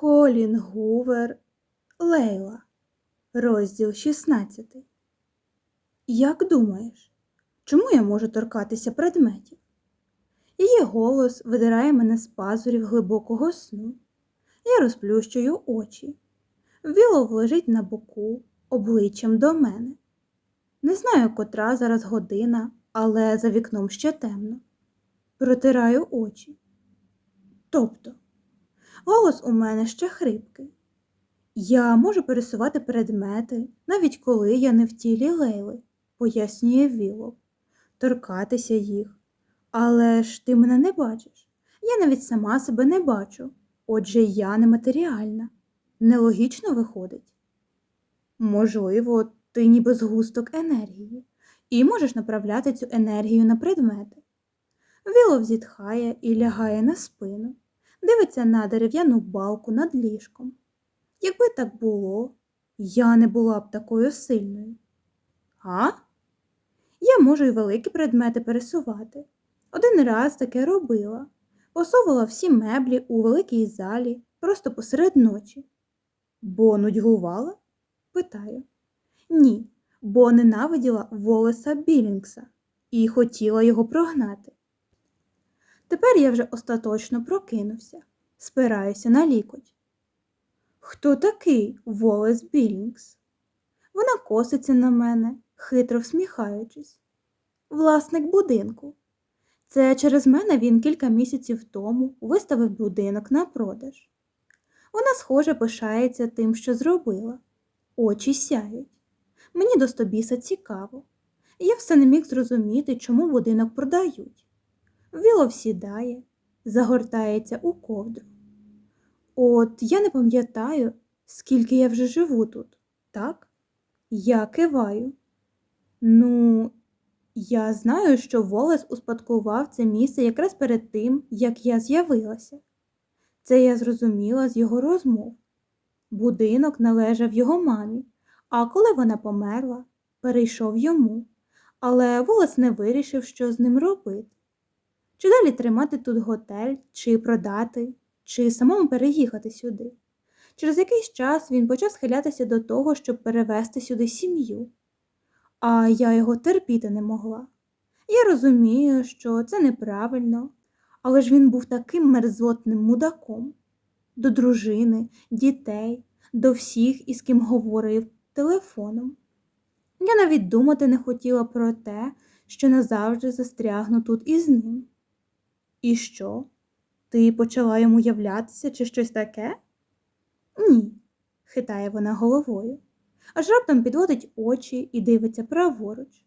Колін Гувер, Лейла, розділ 16. Як думаєш, чому я можу торкатися предметів? Її голос видирає мене з пазурів глибокого сну. Я розплющую очі. Вілов лежить на боку, обличчям до мене. Не знаю, котра зараз година, але за вікном ще темно. Протираю очі. Тобто, голос у мене ще хрипкий. Я можу пересувати предмети, навіть коли я не в тілі Лейли, пояснює Вілов, торкатися їх. Але ж ти мене не бачиш. Я навіть сама себе не бачу. Отже, я нематеріальна. Нелогічно виходить. Можливо, ти ніби згусток енергії, і можеш направляти цю енергію на предмети. Вілов зітхає і лягає на спину, дивиться на дерев'яну балку над ліжком. Якби так було, я не була б такою сильною. А? Я можу й великі предмети пересувати. Один раз таке робила. Посовувала всі меблі у великій залі просто посеред ночі. Бо нудьгувала? питаю. Ні, бо ненавиділа Волеса Білінгса і хотіла його прогнати. Тепер я вже остаточно прокинувся, спираюся на лікоть. Хто такий Волес Білінгс? Вона коситься на мене, хитро всміхаючись. Власник будинку. Це через мене він кілька місяців тому виставив будинок на продаж. Вона, схоже, пишається тим, що зробила. Очі сяють. Мені до стобіса цікаво. Я все не міг зрозуміти, чому будинок продають. Вілов сідає, загортається у ковдру. От я не пам'ятаю, скільки я вже живу тут, так? Я киваю. Ну, я знаю, що Волес успадкував це місце якраз перед тим, як я з'явилася. Це я зрозуміла з його розмов. Будинок належав його мамі, а коли вона померла, перейшов йому. Але Волес не вирішив, що з ним робити. Чи далі тримати тут готель, чи продати, чи самому переїхати сюди. Через якийсь час він почав схилятися до того, щоб перевести сюди сім'ю. А я його терпіти не могла. Я розумію, що це неправильно, але ж він був таким мерзотним мудаком до дружини, дітей, до всіх, із ким говорив телефоном. Я навіть думати не хотіла про те, що назавжди застрягну тут із ним. І що? Ти почала йому являтися чи щось таке? Ні, хитає вона головою, аж раптом підводить очі і дивиться праворуч.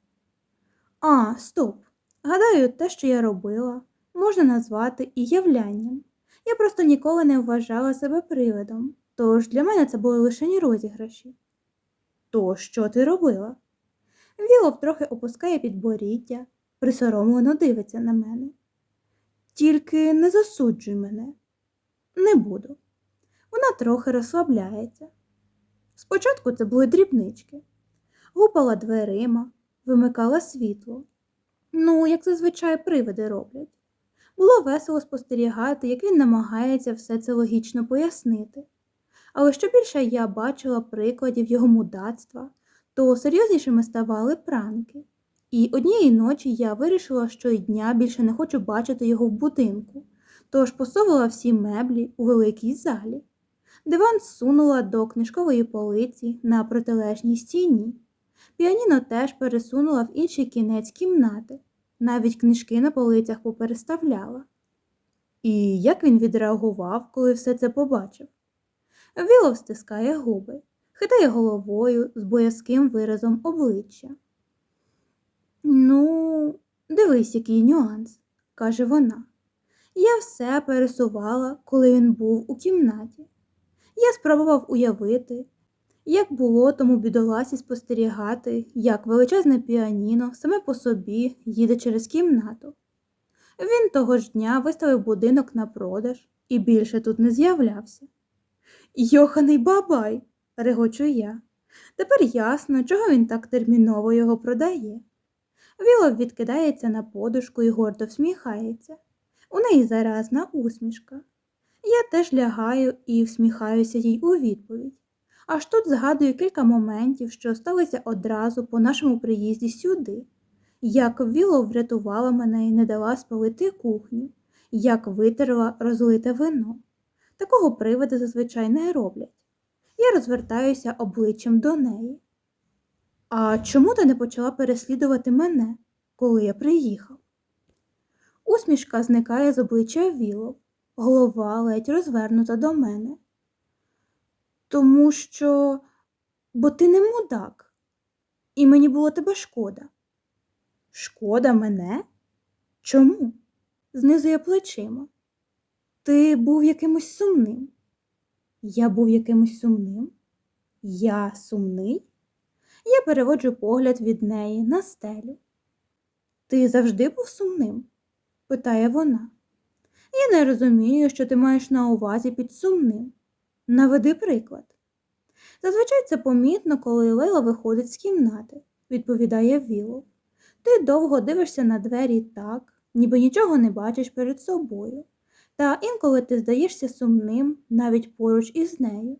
А, стоп! Гадаю, те, що я робила, можна назвати і являнням. Я просто ніколи не вважала себе привидом, тож для мене це були лише розіграші. То що ти робила? Вілов трохи опускає підборіддя, присоромлено дивиться на мене. Тільки не засуджуй мене. Не буду. Вона трохи розслабляється. Спочатку це були дрібнички, гупала дверима, вимикала світло. Ну, як зазвичай привиди роблять. Було весело спостерігати, як він намагається все це логічно пояснити. Але що більше я бачила прикладів його мудацтва, то серйознішими ставали пранки. І однієї ночі я вирішила, що й дня більше не хочу бачити його в будинку, тож посовувала всі меблі у великій залі. Диван зсунула до книжкової полиці на протилежній стіні. Піаніно теж пересунула в інший кінець кімнати, навіть книжки на полицях попереставляла. І як він відреагував, коли все це побачив? Вілов стискає губи, хитає головою з боязким виразом обличчя. Ну, дивись, який нюанс, каже вона. Я все пересувала, коли він був у кімнаті. Я спробував уявити, як було тому бідоласі спостерігати, як величезне піаніно саме по собі їде через кімнату. Він того ж дня виставив будинок на продаж і більше тут не з'являвся. Йоханий бабай, регочу я. Тепер ясно, чого він так терміново його продає. Вілов відкидається на подушку і гордо всміхається. У неї заразна усмішка. Я теж лягаю і всміхаюся їй у відповідь. Аж тут згадую кілька моментів, що сталися одразу по нашому приїзді сюди, як Віло врятувала мене і не дала спалити кухню, як витерла розлите вино. Такого привиди зазвичай не роблять. Я розвертаюся обличчям до неї. А чому ти не почала переслідувати мене, коли я приїхав? Усмішка зникає з обличчя Вілов, голова ледь розвернута до мене. Тому що, бо ти не мудак, і мені було тебе шкода. Шкода мене? Чому? знизує плечима. Ти був якимось сумним. Я був якимось сумним? Я сумний? Я переводжу погляд від неї на стелю. Ти завжди був сумним? питає вона. Я не розумію, що ти маєш на увазі під сумним. Наведи приклад. Зазвичай це помітно, коли Лейла виходить з кімнати, відповідає Віло. Ти довго дивишся на двері так, ніби нічого не бачиш перед собою, та інколи ти здаєшся сумним навіть поруч із нею.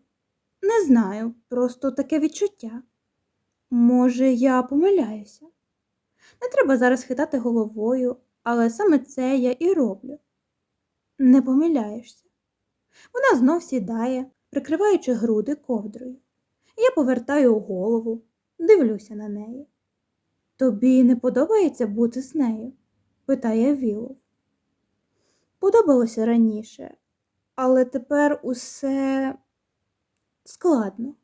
Не знаю, просто таке відчуття. Може, я помиляюся? Не треба зараз хитати головою, але саме це я і роблю. Не помиляєшся. Вона знов сідає, прикриваючи груди ковдрою. Я повертаю голову, дивлюся на неї. Тобі не подобається бути з нею? питає Вілов. Подобалося раніше, але тепер усе складно.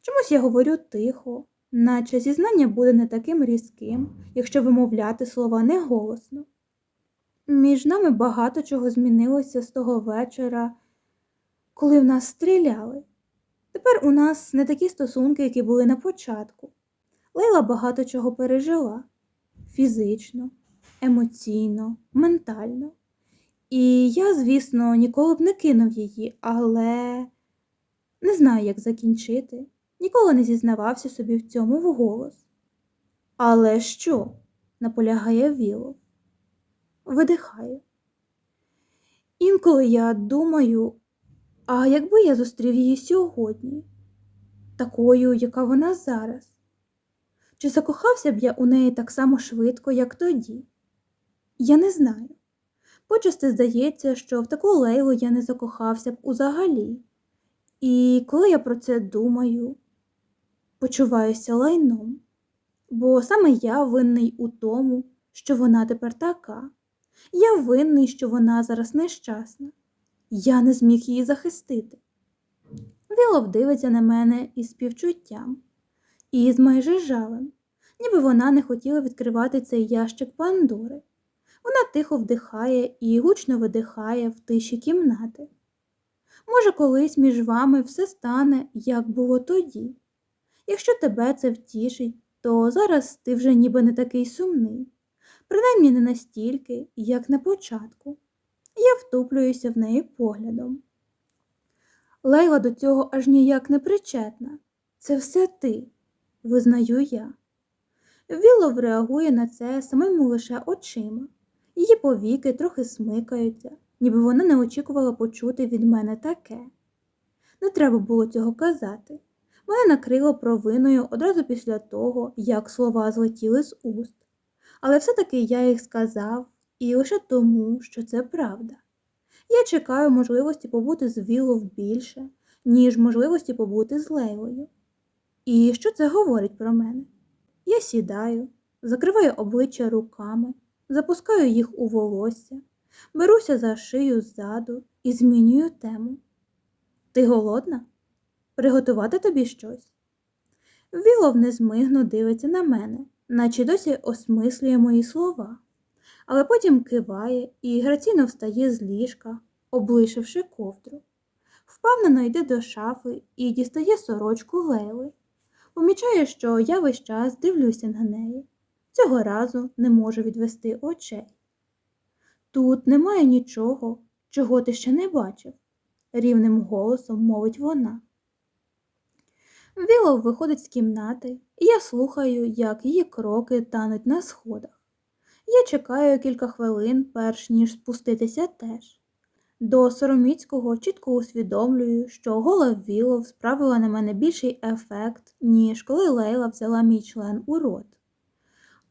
Чомусь я говорю тихо, наче зізнання буде не таким різким, якщо вимовляти слова неголосно. Між нами багато чого змінилося з того вечора, коли в нас стріляли. Тепер у нас не такі стосунки, які були на початку. Лейла багато чого пережила фізично, емоційно, ментально. І я, звісно, ніколи б не кинув її, але не знаю, як закінчити, ніколи не зізнавався собі в цьому вголос. Але що? наполягає Вілов. Видихаю. Інколи я думаю, а якби я зустрів її сьогодні, такою, яка вона зараз, чи закохався б я у неї так само швидко, як тоді? Я не знаю. Почасти здається, що в таку лейлу я не закохався б узагалі. І коли я про це думаю, почуваюся лайном, бо саме я винний у тому, що вона тепер така. Я винний, що вона зараз нещасна. Я не зміг її захистити. Вілов дивиться на мене із співчуттям, і з майже жалем, ніби вона не хотіла відкривати цей ящик Пандори. Вона тихо вдихає і гучно видихає в тиші кімнати. Може, колись між вами все стане, як було тоді. Якщо тебе це втішить, то зараз ти вже ніби не такий сумний, принаймні не настільки, як на початку. Я втуплююся в неї поглядом. Лейла до цього аж ніяк не причетна. Це все ти, визнаю я. Вілов реагує на це самими лише очима. Її повіки трохи смикаються, ніби вона не очікувала почути від мене таке. Не треба було цього казати. Мене накрило провиною одразу після того, як слова злетіли з уст. Але все-таки я їх сказав і лише тому, що це правда. Я чекаю можливості побути з Вілов більше, ніж можливості побути з Лейлою. І що це говорить про мене? Я сідаю, закриваю обличчя руками, запускаю їх у волосся, беруся за шию ззаду і змінюю тему. Ти голодна? Приготувати тобі щось? Вілов незмигно дивиться на мене, наче досі осмислює мої слова, але потім киває і граційно встає з ліжка, облишивши ковдру. Впевнено йде до шафи і дістає сорочку Лейли. Помічає, що я весь час дивлюся на неї. Цього разу не можу відвести очей. Тут немає нічого, чого ти ще не бачив, рівним голосом мовить вона. Вілов виходить з кімнати, і я слухаю, як її кроки тануть на сходах. Я чекаю кілька хвилин, перш ніж спуститися теж. До Сороміцького чітко усвідомлюю, що гола Вілов справила на мене більший ефект, ніж коли Лейла взяла мій член у рот.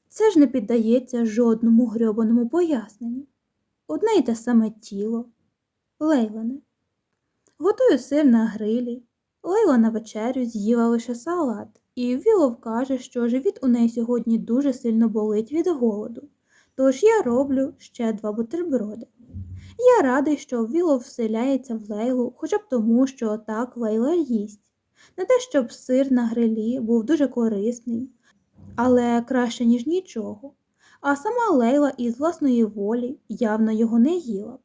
Це ж не піддається жодному грьобаному поясненню. Одне й те саме тіло. Лейлене. Готую сир на грилі. Лейла на вечерю з'їла лише салат, і Вілов каже, що живіт у неї сьогодні дуже сильно болить від голоду. Тож я роблю ще два бутерброди. Я радий, що Вілов вселяється в Лейлу, хоча б тому, що так Лейла їсть. Не те, щоб сир на грилі був дуже корисний, але краще, ніж нічого. А сама Лейла із власної волі явно його не їла.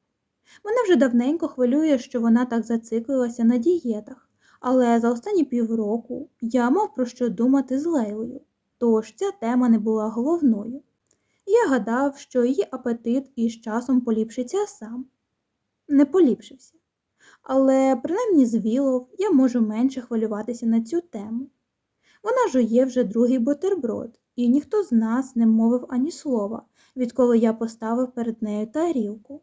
Мене вже давненько хвилює, що вона так зациклилася на дієтах, але за останні півроку я мав про що думати з Лейлою, тож ця тема не була головною. Я гадав, що її апетит із часом поліпшиться сам. Не поліпшився. Але принаймні з Вілов я можу менше хвилюватися на цю тему. Вона жує вже другий бутерброд, і ніхто з нас не мовив ані слова, відколи я поставив перед нею тарілку.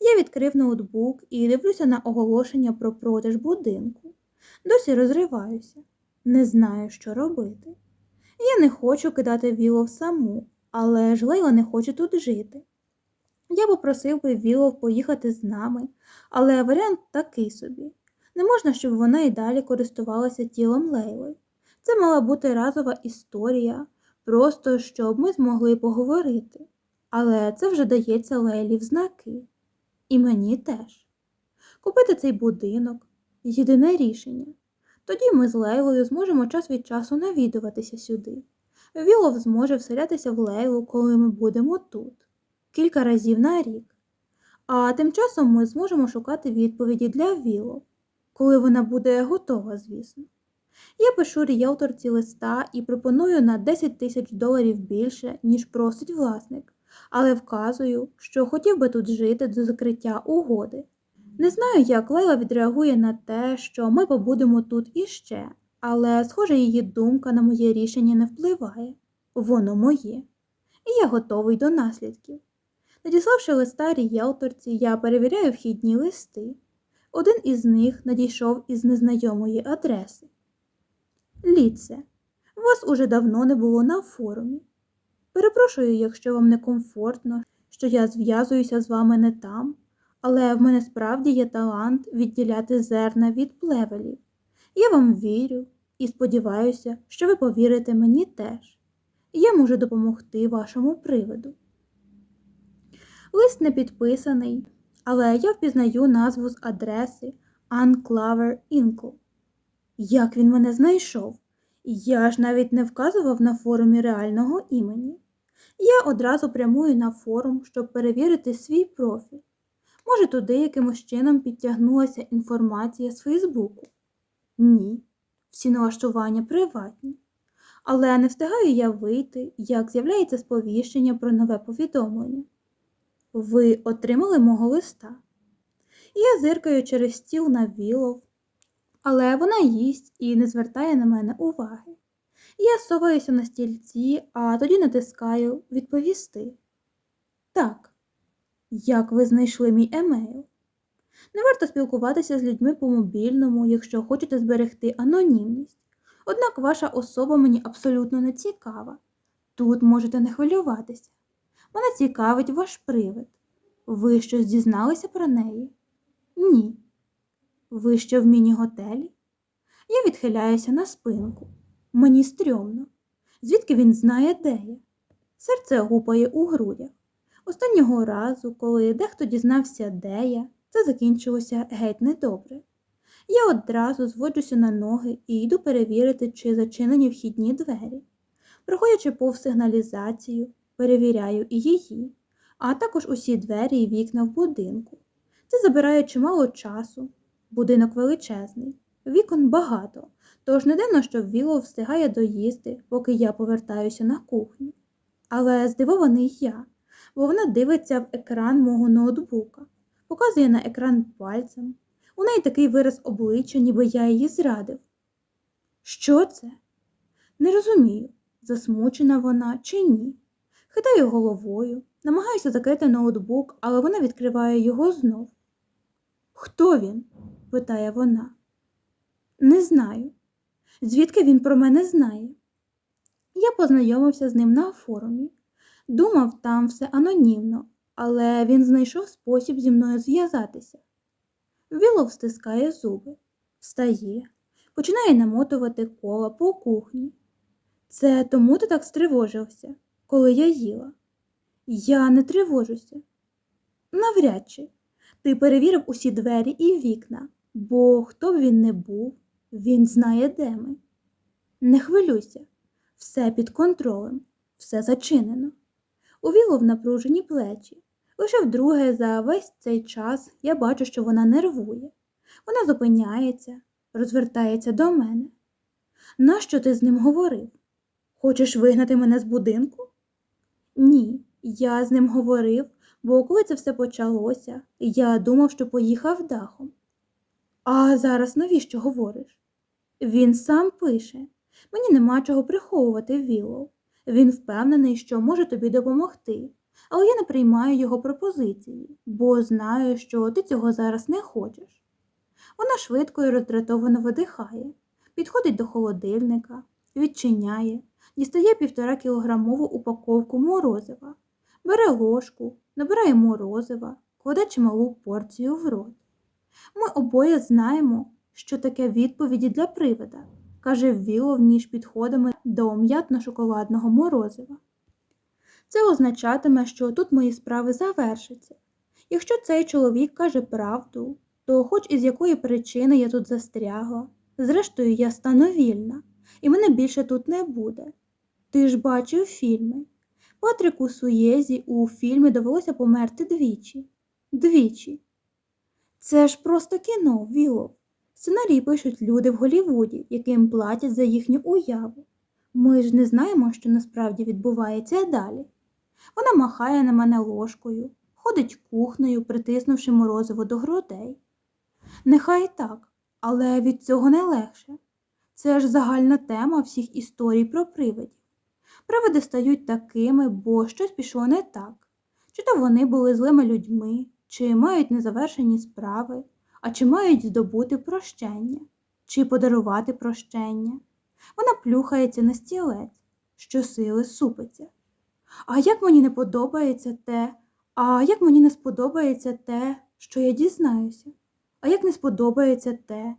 Я відкрив ноутбук і дивлюся на оголошення про продаж будинку. Досі розриваюся, не знаю, що робити. Я не хочу кидати Вілов саму, але ж Лейла не хоче тут жити. Я попросив би Вілов поїхати з нами, але варіант такий собі. Не можна, щоб вона і далі користувалася тілом Лейли. Це мала бути разова історія, просто щоб ми змогли поговорити. Але це вже дається Лейлі в знаки. І мені теж. Купити цей будинок єдине рішення. Тоді ми з Лейлою зможемо час від часу навідуватися сюди. Вілов зможе вселятися в Лейлу, коли ми будемо тут, кілька разів на рік. А тим часом ми зможемо шукати відповіді для Вілов, коли вона буде готова, звісно. Я пишу ріелторці листа і пропоную на 10 тисяч доларів більше, ніж просить власник, але вказую, що хотів би тут жити до закриття угоди. Не знаю, як Лейла відреагує на те, що ми побудемо тут іще, але, схоже, її думка на моє рішення не впливає. Воно моє. І я готовий до наслідків. Надіславши листа ріелторці, я перевіряю вхідні листи. Один із них надійшов із незнайомої адреси. Ліце, вас уже давно не було на форумі. Перепрошую, якщо вам некомфортно, що я зв'язуюся з вами не там, але в мене справді є талант відділяти зерна від плевелів. Я вам вірю і сподіваюся, що ви повірите мені теж. Я можу допомогти вашому приводу. Лист не підписаний, але я впізнаю назву з адреси Unclaver Inkle. Як він мене знайшов? Я ж навіть не вказував на форумі реального імені. Я одразу прямую на форум, щоб перевірити свій профіль. Може, туди якимось чином підтягнулася інформація з Фейсбуку? Ні, всі налаштування приватні. Але не встигаю я вийти, як з'являється сповіщення про нове повідомлення. Ви отримали мого листа. Я зиркаю через стіл на Вілов, але вона їсть і не звертає на мене уваги. Я соваюся на стільці, а тоді натискаю відповісти. Так, як ви знайшли мій емейл? Не варто спілкуватися з людьми по мобільному, якщо хочете зберегти анонімність. Однак ваша особа мені абсолютно не цікава. Тут можете не хвилюватися. Мене цікавить ваш привид. Ви щось дізналися про неї? Ні. Ви ще в міні-готелі? Я відхиляюся на спинку. Мені стрьомно. Звідки він знає, де я? Серце гупає у грудях. Останнього разу, коли дехто дізнався, де я, це закінчилося геть недобре. Я одразу зводжуся на ноги і йду перевірити, чи зачинені вхідні двері. Проходячи повз сигналізацію, перевіряю і її, а також усі двері і вікна в будинку. Це забирає чимало часу. Будинок величезний, вікон багато, тож не дивно, що Віло встигає доїсти, поки я повертаюся на кухню. Але здивований я, бо вона дивиться в екран мого ноутбука, показує на екран пальцем. У неї такий вираз обличчя, ніби я її зрадив. Що це? Не розумію, засмучена вона чи ні. Хитаю головою, намагаюся закрити ноутбук, але вона відкриває його знов. Хто він? питає вона. Не знаю. Звідки він про мене знає? Я познайомився з ним на форумі. Думав, там все анонімно, але він знайшов спосіб зі мною зв'язатися. Вілов стискає зуби, встає, починає намотувати кола по кухні. Це тому ти так стривожився, коли я їла. Я не тривожуся. Навряд чи. Ти перевірив усі двері і вікна, бо хто б він не був, він знає, де ми. Не хвилюйся, все під контролем, все зачинено. У Вілов напружені плечі. Лише вдруге за весь цей час я бачу, що вона нервує. Вона зупиняється, розвертається до мене. Нащо ти з ним говорив? Хочеш вигнати мене з будинку? Ні, я з ним говорив, бо коли це все почалося, я думав, що поїхав дахом. А зараз навіщо говориш? Він сам пише. Мені нема чого приховувати Віллоу. Він впевнений, що може тобі допомогти, але я не приймаю його пропозиції, бо знаю, що ти цього зараз не хочеш. Вона швидко і роздратовано видихає, підходить до холодильника, відчиняє, дістає півтора кілограмову упаковку морозива, бере ложку, набирає морозива, кладе чималу порцію в рот. Ми обоє знаємо, що таке відповіді для привида, каже Вілов між підходами до м'ятно-шоколадного морозива. Це означатиме, що тут мої справи завершаться. Якщо цей чоловік каже правду, то хоч із якої причини я тут застрягла, зрештою я стану вільна, і мене більше тут не буде. Ти ж бачив фільми. Патрику Суєзі у фільмі довелося померти двічі. Двічі. Це ж просто кіно, Вілов. Сценарії пишуть люди в Голлівуді, яким платять за їхню уяву. Ми ж не знаємо, що насправді відбувається далі. Вона махає на мене ложкою, ходить кухнею, притиснувши морозиво до грудей. Нехай так, але від цього не легше. Це ж загальна тема всіх історій про привидів. Привиди стають такими, бо щось пішло не так. Чи то вони були злими людьми, чи мають незавершені справи, а чи мають здобути прощення, чи подарувати прощення. Вона плюхається на стілець, що сили супиться. А як мені не подобається те, а як мені не сподобається те, що я дізнаюся, а як не сподобається те.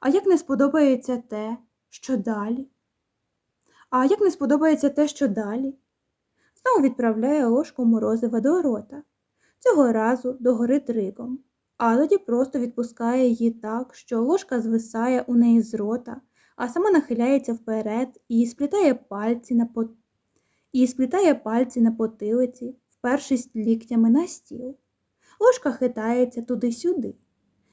А як не сподобається те, що далі? А як не сподобається те, що далі? Знову відправляє ложку морозива до рота, цього разу догорить ригом, а тоді просто відпускає її так, що ложка звисає у неї з рота, а сама нахиляється вперед і сплітає пальці на пот... і сплітає пальці на потилиці, впершись ліктями на стіл. Ложка хитається туди-сюди.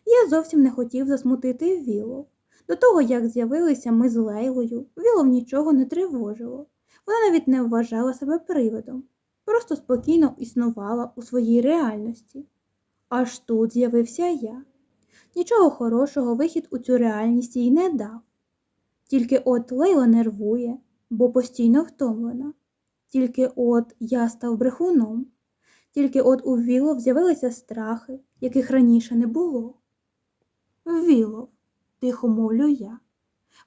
Я зовсім не хотів засмутити Вілов. До того, як з'явилися ми з Лейлою, Вілов нічого не тривожило. Вона навіть не вважала себе привидом, просто спокійно існувала у своїй реальності. Аж тут з'явився я. Нічого хорошого вихід у цю реальність їй не дав. Тільки от Лейла нервує, бо постійно втомлена. Тільки от я став брехуном, тільки от у Вілов з'явилися страхи, яких раніше не було. Вілов, тихо мовлю я.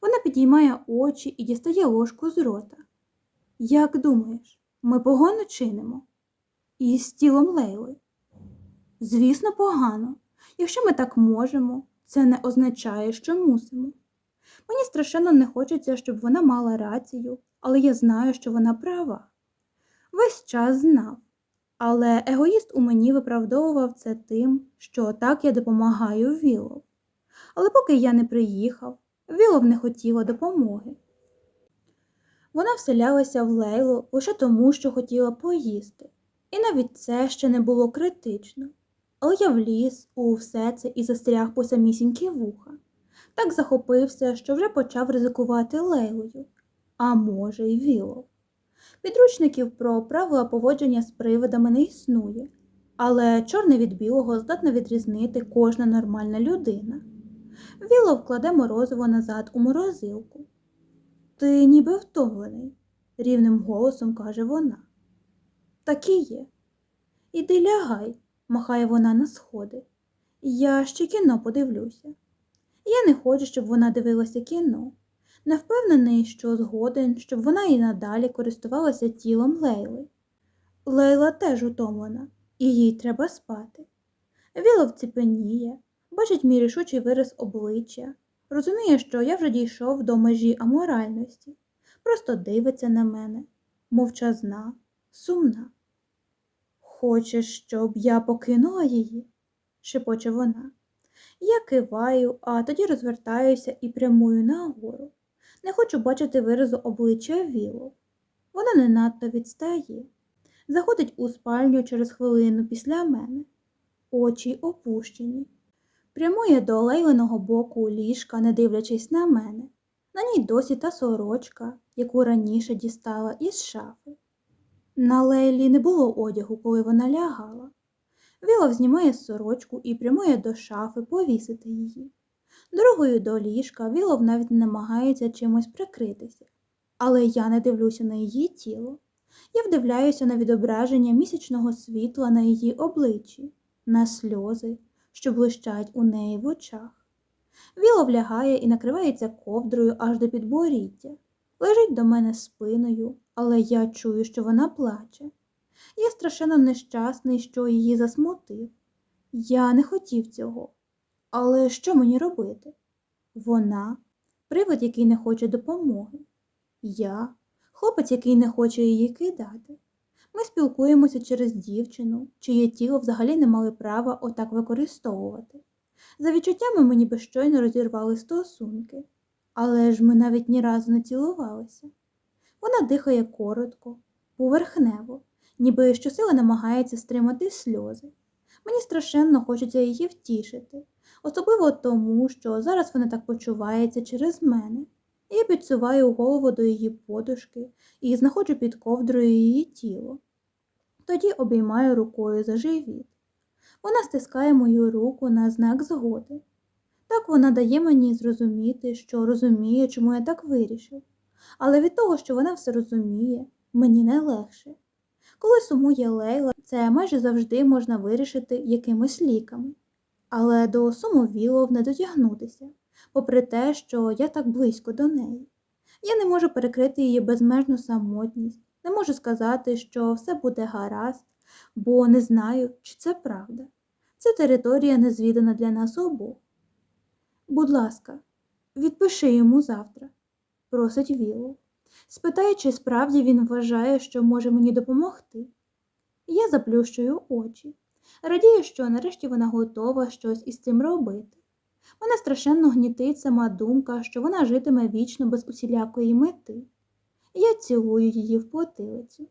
Вона підіймає очі і дістає ложку з рота. Як думаєш, ми погано чинимо? І з тілом Лейли? Звісно, погано. Якщо ми так можемо, це не означає, що мусимо. Мені страшенно не хочеться, щоб вона мала рацію, але я знаю, що вона права. Весь час знав. Але егоїст у мені виправдовував це тим, що так я допомагаю Вілов. Але поки я не приїхав, Вілов не хотіла допомоги. Вона вселялася в Лейлу лише тому, що хотіла поїсти, і навіть це ще не було критично. Але я вліз у все це і застряг по самісінькі вуха. Так захопився, що вже почав ризикувати Лейлою, а може, й Вілов. Підручників про правила поводження з привидами не існує, але чорне від білого здатна відрізнити кожна нормальна людина. Вілов кладе морозиво назад у морозилку. Ти ніби втомлений, рівним голосом каже вона. Так і є. Іди лягай, махає вона на сходи. Я ще кіно подивлюся. Я не хочу, щоб вона дивилася кіно. Не впевнений, що згоден, щоб вона і надалі користувалася тілом Лейли. Лейла теж утомлена, і їй треба спати. Віло вціпеніє, бачить мій рішучий вираз обличчя, розуміє, що я вже дійшов до межі аморальності, просто дивиться на мене, мовчазна, сумна. Хочеш, щоб я покинула її? шепоче вона. Я киваю, а тоді розвертаюся і прямую нагору. Не хочу бачити виразу обличчя Віло. Вона не надто відстає. Заходить у спальню через хвилину після мене. Очі опущені. Прямує до лейленого боку ліжка, не дивлячись на мене. На ній досі та сорочка, яку раніше дістала із шафи. На Лейлі не було одягу, коли вона лягала. Вілов знімає сорочку і прямує до шафи повісити її. Дорогою до ліжка Вілов навіть намагається чимось прикритися, але я не дивлюся на її тіло. Я вдивляюся на відображення місячного світла на її обличчі, на сльози, що блищать у неї в очах. Вілов лягає і накривається ковдрою аж до підборіддя. Лежить до мене спиною, але я чую, що вона плаче. Я страшенно нещасний, що її засмутив. Я не хотів цього. Але що мені робити? Вона привид, який не хоче допомоги. Я хлопець, який не хоче її кидати. Ми спілкуємося через дівчину, чиє тіло взагалі не мали права отак використовувати. За відчуттями ми ніби щойно розірвали стосунки, але ж ми навіть ні разу не цілувалися. Вона дихає коротко, поверхнево, ніби щосили намагається стримати сльози. Мені страшенно хочеться її втішити, особливо тому, що зараз вона так почувається через мене. Я підсуваю голову до її подушки і знаходжу під ковдрою її тіло. Тоді обіймаю рукою за живіт. Вона стискає мою руку на знак згоди. Так вона дає мені зрозуміти, що розуміє, чому я так вирішив. Але від того, що вона все розуміє, мені не легше. Коли сумує Лейла, це майже завжди можна вирішити якимись ліками. Але до суму Вілов не дотягнутися, попри те, що я так близько до неї. Я не можу перекрити її безмежну самотність, не можу сказати, що все буде гаразд, бо не знаю, чи це правда. Ця територія незвідана для нас обох. Будь ласка, відпиши йому завтра, просить Вілов. Спитає, чи справді він вважає, що може мені допомогти. Я заплющую очі. Радію, що нарешті вона готова щось із цим робити. Мене страшенно гнітить сама думка, що вона житиме вічно без усілякої мети. Я цілую її в потилицю.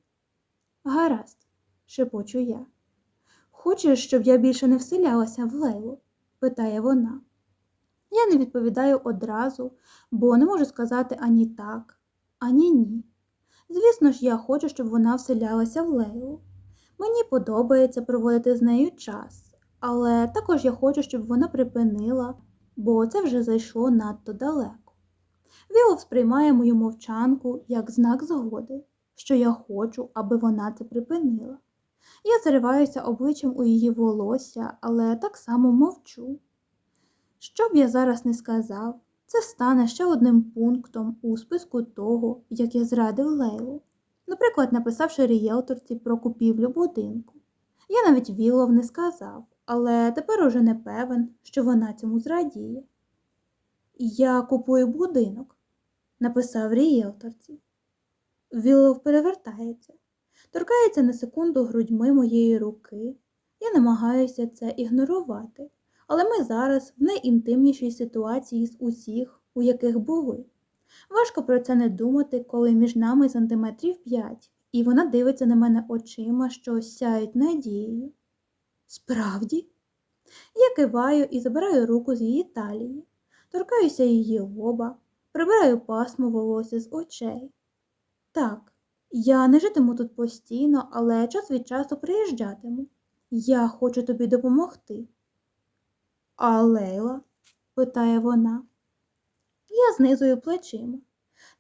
Гаразд, шепочу я. Хочеш, щоб я більше не вселялася в Лейлу? питає вона. Я не відповідаю одразу, бо не можу сказати ані так, ані ні. Звісно ж, я хочу, щоб вона вселялася в Лейлу. Мені подобається проводити з нею час, але також я хочу, щоб вона припинила, бо це вже зайшло надто далеко. Вілов сприймає мою мовчанку як знак згоди, що я хочу, аби вона це припинила. Я зариваюся обличчям у її волосся, але так само мовчу. Що б я зараз не сказав, це стане ще одним пунктом у списку того, як я зрадив Лейлу. Наприклад, написавши рієлторці про купівлю будинку. Я навіть Вілов не сказав, але тепер уже не певен, що вона цьому зрадіє. Я купую будинок, написав рієлторці. Вілов перевертається, торкається на секунду грудьми моєї руки. Я намагаюся це ігнорувати, але ми зараз в найінтимнішій ситуації з усіх, у яких були. Важко про це не думати, коли між нами сантиметрів п'ять, і вона дивиться на мене очима, що сяють надією. Справді? Я киваю і забираю руку з її талії, торкаюся її лоба, прибираю пасмо волосся з очей. Так, я не житиму тут постійно, але час від часу приїжджатиму. Я хочу тобі допомогти. А Лейла? питає вона. Я знизую плечима.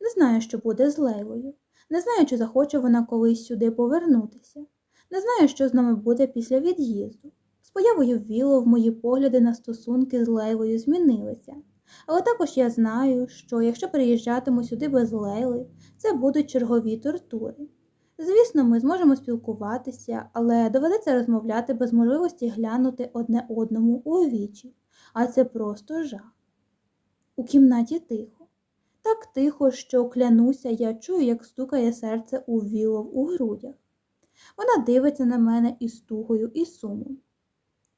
Не знаю, що буде з Лейлою. Не знаю, чи захоче вона колись сюди повернутися. Не знаю, що з нами буде після від'їзду. З появою Вілов мої погляди на стосунки з Лейлою змінилися. Але також я знаю, що якщо приїжджатиму сюди без Лейли, це будуть чергові тортури. Звісно, ми зможемо спілкуватися, але доведеться розмовляти без можливості глянути одне одному у вічі, а це просто жах. У кімнаті тихо. Так тихо, що клянуся, я чую, як стукає серце у Вілов у грудях. Вона дивиться на мене із тугою і сумом.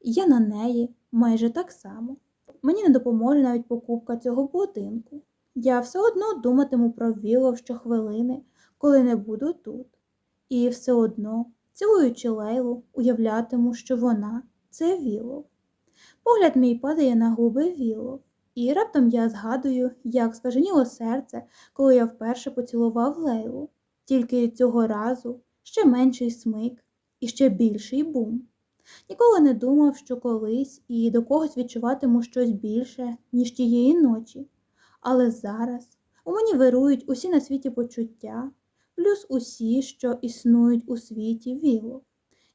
Я на неї майже так само. Мені не допоможе навіть покупка цього будинку. Я все одно думатиму про Вілов щохвилини, коли не буду тут. І все одно, цілуючи Лейлу, уявлятиму, що вона це Вілов. Погляд мій падає на губи Вілов, і раптом я згадую, як скаженіло серце, коли я вперше поцілував Лейлу, тільки цього разу ще менший смик і ще більший бум. Ніколи не думав, що колись і до когось відчуватиму щось більше, ніж тієї ночі. Але зараз у мені вирують усі на світі почуття, плюс усі, що існують у світі віло.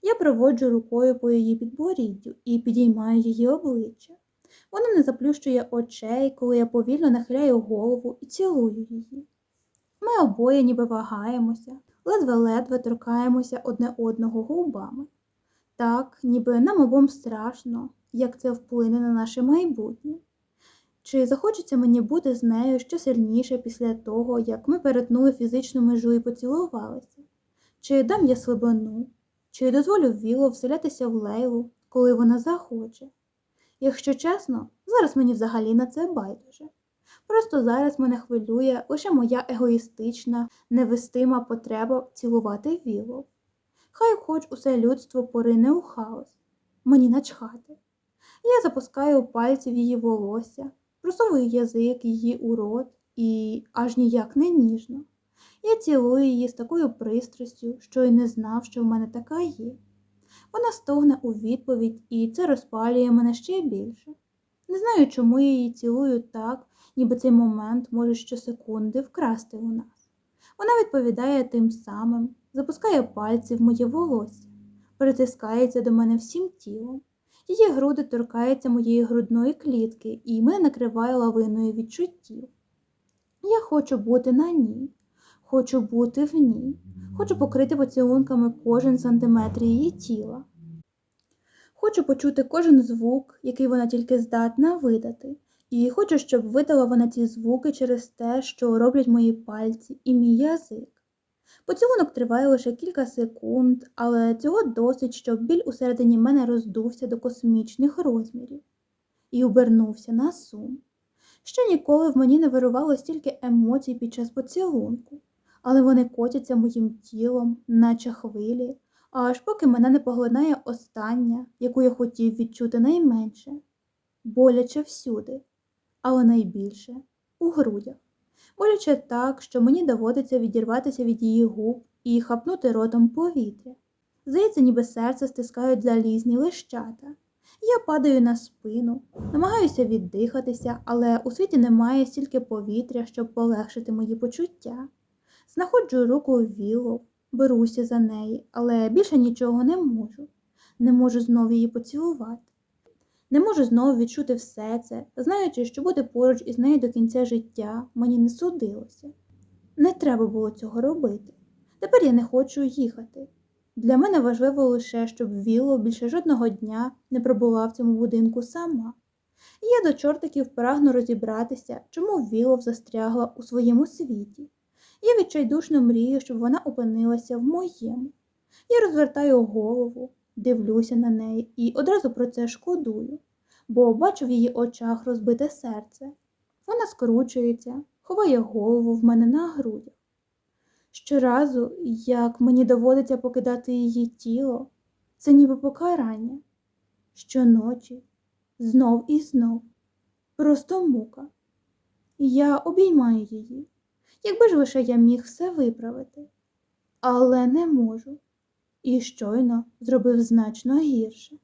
Я проводжу рукою по її підборіддю і підіймаю її обличчя. Вона не заплющує очей, коли я повільно нахиляю голову і цілую її. Ми обоє ніби вагаємося, ледве-ледве торкаємося одне одного губами. Так, ніби нам обом страшно, як це вплине на наше майбутнє. Чи захочеться мені бути з нею ще сильніше після того, як ми перетнули фізичну межу і поцілувалися? Чи дам я слабину, чи дозволю Віло вселятися в Лейлу, коли вона захоче? Якщо чесно, зараз мені взагалі на це байдуже. Просто зараз мене хвилює лише моя егоїстична, невестима потреба цілувати Віло. Хай хоч усе людство порине у хаос, мені начхати. Я запускаю пальці в її волосся, просовую язик її у рот і аж ніяк не ніжно. Я цілую її з такою пристрастю, що й не знав, що в мене така є. Вона стогне у відповідь, і це розпалює мене ще більше. Не знаю, чому я її цілую так, ніби цей момент може щосекунди вкрасти у нас. Вона відповідає тим самим, запускає пальці в моє волосся, притискається до мене всім тілом. Її груди торкаються моєї грудної клітки і мене накриває лавиною відчуттів. Я хочу бути на ній, хочу бути в ній, хочу покрити поцілунками кожен сантиметр її тіла. Хочу почути кожен звук, який вона тільки здатна видати, і хочу, щоб видала вона ці звуки через те, що роблять мої пальці і мій язик. Поцілунок триває лише кілька секунд, але цього досить, щоб біль усередині мене роздувся до космічних розмірів і обернувся на сум. Ще ніколи в мені не вирувало стільки емоцій під час поцілунку, але вони котяться моїм тілом, наче хвилі, аж поки мене не поглинає остання, яку я хотів відчути найменше, боляче всюди, але найбільше у грудях боляче так, що мені доводиться відірватися від її губ і хапнути ротом повітря. Здається, ніби серце стискають залізні лищата. Я падаю на спину, намагаюся віддихатися, але у світі немає стільки повітря, щоб полегшити мої почуття. Знаходжу руку у віло, беруся за неї, але більше нічого не можу. Не можу знову її поцілувати. Не можу знову відчути все це, знаючи, що бути поруч із нею до кінця життя мені не судилося. Не треба було цього робити. Тепер я не хочу їхати. Для мене важливо лише, щоб Віло більше жодного дня не пробула в цьому будинку сама. І я до чортиків прагну розібратися, чому Вілов застрягла у своєму світі. Я відчайдушно мрію, щоб вона опинилася в моєму. Я розвертаю голову, дивлюся на неї і одразу про це шкодую, бо бачу в її очах розбите серце. Вона скручується, ховає голову в мене на грудях. Щоразу, як мені доводиться покидати її тіло, це ніби покарання. Щоночі, знов і знов, просто мука. Я обіймаю її, якби ж лише я міг все виправити, але не можу і щойно зробив значно гірше.